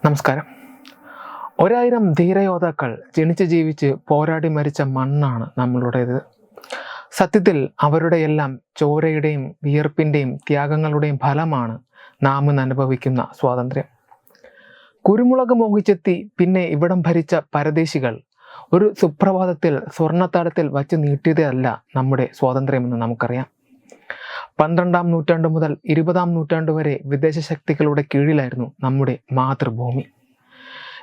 നമസ്കാരം. ഒരായിരം ധീരയോദ്ധാക്കൾ ജനിച്ച് ജീവിച്ച് പോരാടി മരിച്ച മണ്ണാണ് നമ്മളുടേത്. സത്യത്തിൽ അവരുടെ എല്ലാം ചോരയുടെയും വിയർപ്പിന്റെയും ത്യാഗങ്ങളുടെയും ഫലമാണ് നാം ഇന്ന് അനുഭവിക്കുന്ന സ്വാതന്ത്ര്യം. കുരുമുളക് മോഹിച്ചെത്തി പിന്നെ ഇവിടം ഭരിച്ച പരദേശികൾ ഒരു സുപ്രഭാതത്തിൽ സ്വർണത്താടത്തിൽ വച്ച് നീട്ടിയതല്ല നമ്മുടെ സ്വാതന്ത്ര്യമെന്ന് നമുക്കറിയാം. പന്ത്രണ്ടാം നൂറ്റാണ്ട് മുതൽ ഇരുപതാം നൂറ്റാണ്ട് വരെ വിദേശ ശക്തികളുടെ കീഴിലായിരുന്നു നമ്മുടെ മാതൃഭൂമി.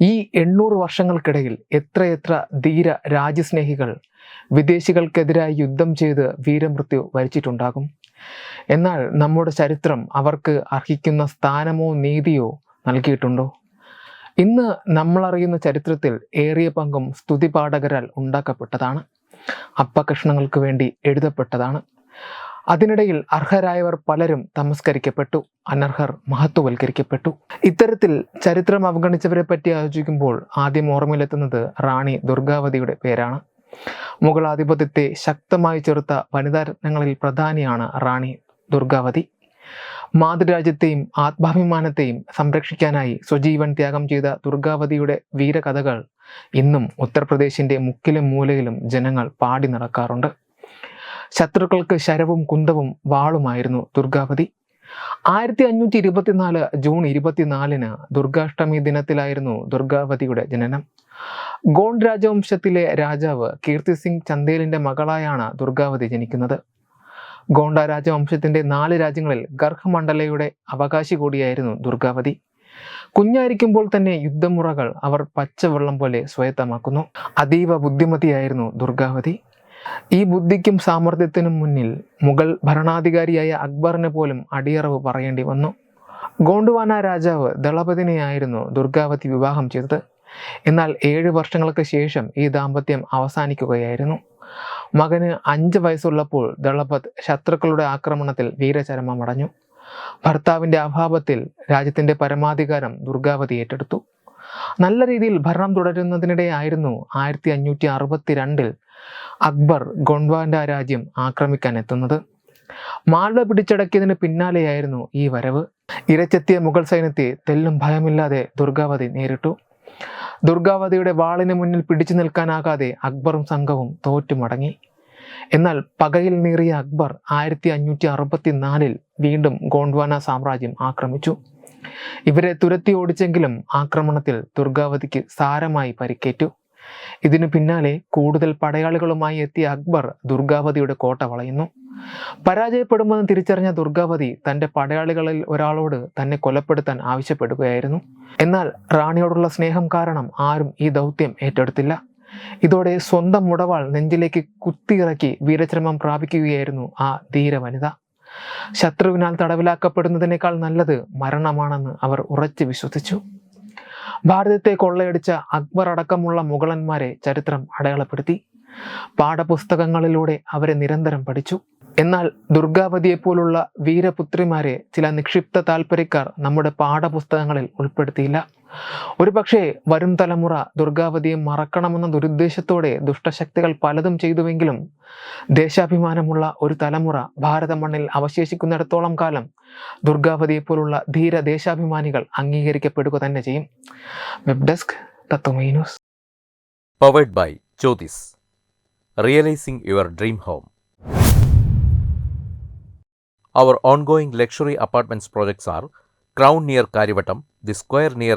ഈ എണ്ണൂറ് വർഷങ്ങൾക്കിടയിൽ എത്രയെത്ര ധീര രാജ്യസ്നേഹികൾ വിദേശികൾക്കെതിരായി യുദ്ധം ചെയ്ത് വീരമൃത്യു വരിച്ചിട്ടുണ്ടാകും? എന്നാൽ നമ്മുടെ ചരിത്രം അവർക്ക് അർഹിക്കുന്ന സ്ഥാനമോ നീതിയോ നൽകിയിട്ടുണ്ടോ? ഇന്ന് നമ്മളറിയുന്ന ചരിത്രത്തിൽ ഏറിയ പങ്കും സ്തുതിപാഠകരാൽ ഉണ്ടാക്കപ്പെട്ടതാണ്. അപ്പകഷ്ണങ്ങൾക്ക് വേണ്ടി എഴുതപ്പെട്ടതാണ്. അതിനിടയിൽ അർഹരായവർ പലരും തമസ്കരിക്കപ്പെട്ടു അനർഹർ മഹത്വവൽക്കരിക്കപ്പെട്ടു. ഇത്തരത്തിൽ ചരിത്രം അവഗണിച്ചവരെ പറ്റി ആലോചിക്കുമ്പോൾ ആദ്യം ഓർമ്മയിലെത്തുന്നത് റാണി ദുർഗാവതിയുടെ പേരാണ്. മുഗളാധിപത്യത്തെ ശക്തമായി ചെറുത്ത വനിതാരത്നങ്ങളിൽ പ്രധാനിയാണ് റാണി ദുർഗാവതി. മാതൃരാജ്യത്തെയും ആത്മാഭിമാനത്തെയും സംരക്ഷിക്കാനായി സ്വജീവൻ ത്യാഗം ചെയ്ത ദുർഗാവതിയുടെ വീരകഥകൾ ഇന്നും ഉത്തർപ്രദേശിന്റെ മുക്കിലും മൂലയിലും ജനങ്ങൾ പാടി നടക്കാറുണ്ട്. ശത്രുക്കൾക്ക് ശരവും കുന്തവും വാളുമായിരുന്നു ദുർഗാവതി. ആയിരത്തി അഞ്ഞൂറ്റി ഇരുപത്തിനാല് ജൂൺ ഇരുപത്തിനാലിന് ദുർഗാഷ്ടമി ദിനത്തിലായിരുന്നു ദുർഗാവതിയുടെ ജനനം. ഗോണ്ട് രാജവംശത്തിലെ രാജാവ് കീർത്തി സിംഗ് ചന്ദേലിന്റെ മകളായാണ് ദുർഗാവതി ജനിക്കുന്നത്. ഗോണ്ട രാജവംശത്തിന്റെ നാല് രാജ്യങ്ങളിൽ ഗർഭമണ്ഡലയുടെ അവകാശി കൂടിയായിരുന്നു ദുർഗാവതി. കുഞ്ഞായിരിക്കുമ്പോൾ തന്നെ യുദ്ധമുറകൾ അവർ പച്ചവെള്ളം പോലെ സ്വായത്തമാക്കുന്നു. അതീവ ബുദ്ധിമതിയായിരുന്നു ദുർഗാവതി. ഈ ബുദ്ധിക്കും സാമർഥ്യത്തിനും മുന്നിൽ മുഗൾ ഭരണാധികാരിയായ അക്ബറിനെ പോലും അടിയറവ് പറയേണ്ടി വന്നു. ഗോണ്ടുവാന രാജാവ് ദളപതിനെയായിരുന്നു ദുർഗാവതി വിവാഹം ചെയ്തത്. എന്നാൽ ഏഴ് വർഷങ്ങൾക്ക് ശേഷം ഈ ദാമ്പത്യം അവസാനിക്കുകയായിരുന്നു. മകന് അഞ്ച് വയസ്സുള്ളപ്പോൾ ദളപത് ശത്രുക്കളുടെ ആക്രമണത്തിൽ വീരചരമമടഞ്ഞു ഭർത്താവിന്റെ അഭാവത്തിൽ രാജ്യത്തിന്റെ പരമാധികാരം ദുർഗാവതി ഏറ്റെടുത്തു. നല്ല രീതിയിൽ ഭരണം തുടരുന്നതിനിടെയായിരുന്നു ആയിരത്തി അഞ്ഞൂറ്റി അറുപത്തിരണ്ടിൽ അക്ബർ ഗോണ്ട്വാന്റെ രാജ്യം ആക്രമിക്കാൻ എത്തുന്നത്. മാൾവ പിടിച്ചടക്കിയതിന് പിന്നാലെയായിരുന്നു ഈ വരവ്. ഇരച്ചെത്തിയ മുഗൾ സൈന്യത്തെ തെല്ലും ഭയമില്ലാതെ ദുർഗാവതി നേരിട്ടു. ദുർഗാവതിയുടെ വാളിന് മുന്നിൽ പിടിച്ചു നിൽക്കാനാകാതെ അക്ബറും സംഘവും തോറ്റു മടങ്ങി എന്നാൽ പകയിൽ നേറിയ അക്ബർ ആയിരത്തി അഞ്ഞൂറ്റി അറുപത്തിനാലിൽ വീണ്ടും ഗോണ്ട്വാന സാമ്രാജ്യം ആക്രമിച്ചു. ഇവരെ തുരത്തി ഓടിച്ചെങ്കിലും ആക്രമണത്തിൽ ദുർഗാവതിക്ക് സാരമായി പരിക്കേറ്റു. ഇതിനു പിന്നാലെ കൂടുതൽ പടയാളികളുമായി എത്തിയ അക്ബർ ദുർഗാവതിയുടെ കോട്ട വളയുന്നു. പരാജയപ്പെടുമെന്ന് തിരിച്ചറിഞ്ഞ ദുർഗാവതി തന്റെ പടയാളികളിൽ ഒരാളോട് തന്നെ കൊലപ്പെടുത്താൻ ആവശ്യപ്പെടുകയായിരുന്നു. എന്നാൽ റാണിയോടുള്ള സ്നേഹം കാരണം ആരും ഈ ദൗത്യം ഏറ്റെടുത്തില്ല. ഇതോടെ സ്വന്തം മുടവാൾ നെഞ്ചിലേക്ക് കുത്തിയിറക്കി വീരശ്രമം പ്രാപിക്കുകയായിരുന്നു ആ ധീര വനിത ശത്രുവിനാൽ തടവിലാക്കപ്പെടുന്നതിനേക്കാൾ നല്ലത് മരണമാണെന്ന് അവർ ഉറച്ചു വിശ്വസിച്ചു. ഭാരതത്തെ കൊള്ളയടിച്ച അക്ബർ അടക്കമുള്ള മുഗളന്മാരെ ചരിത്രം അടയാളപ്പെടുത്തി. പാഠപുസ്തകങ്ങളിലൂടെ അവരെ നിരന്തരം പഠിച്ചു. എന്നാൽ ദുർഗാവതിയെപ്പോലുള്ള വീരപുത്രിമാരെ ചില നിക്ഷിപ്ത താല്പര്യക്കാർ നമ്മുടെ പാഠപുസ്തകങ്ങളിൽ ഉൾപ്പെടുത്തിയില്ല. ഒരുപക്ഷെ വരും തലമുറ ദുർഗാവതിയെ മറക്കണമെന്ന ദുരുദ്ദേശത്തോടെ ദുഷ്ടശക്തികൾ പലതും ചെയ്തുവെങ്കിലും ദേശാഭിമാനമുള്ള ഒരു തലമുറ ഭാരത മണ്ണിൽ അവശേഷിക്കുന്നിടത്തോളം കാലം ദുർഗാവതിയെ പോലുള്ള ധീര ദേശാഭിമാനികൾ അംഗീകരിക്കപ്പെടുക തന്നെ ചെയ്യും. Web desk Tatwamayi powered by Jyothis realising your dream home Our ongoing luxury apartments projects are Crown near Karivattam, The Square near